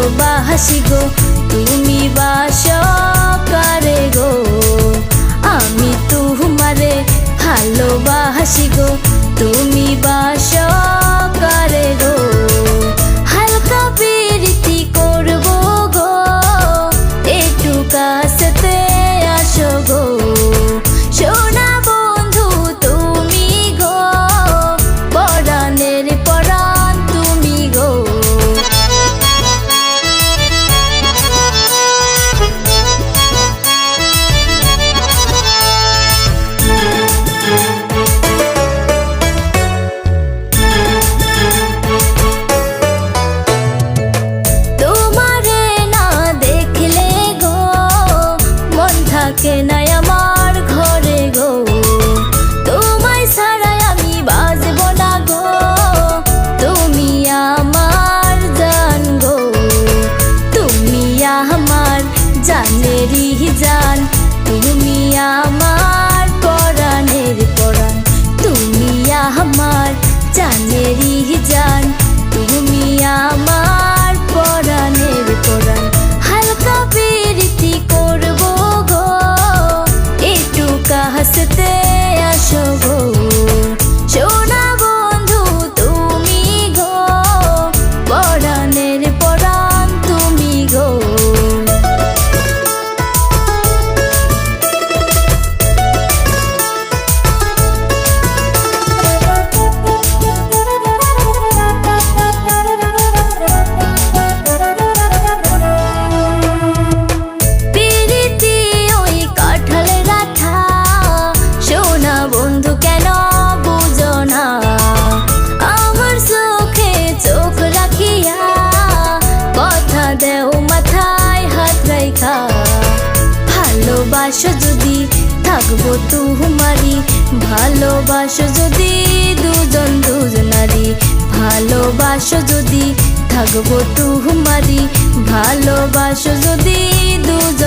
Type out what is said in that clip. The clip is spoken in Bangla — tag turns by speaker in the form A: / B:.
A: ভালোবাসি গো তুমি বাস করে গো। আমি তোমারে ভালোবাসি গো তুমি বাস দেও মাথায় হাত রাইখা। ভালোবাসো যদি থাকব তুমারি ভালোবাসো যদি দুজন দুজনারি, ভালোবাসো যদি থাকব তুমারি ভালোবাসো যদি দুজন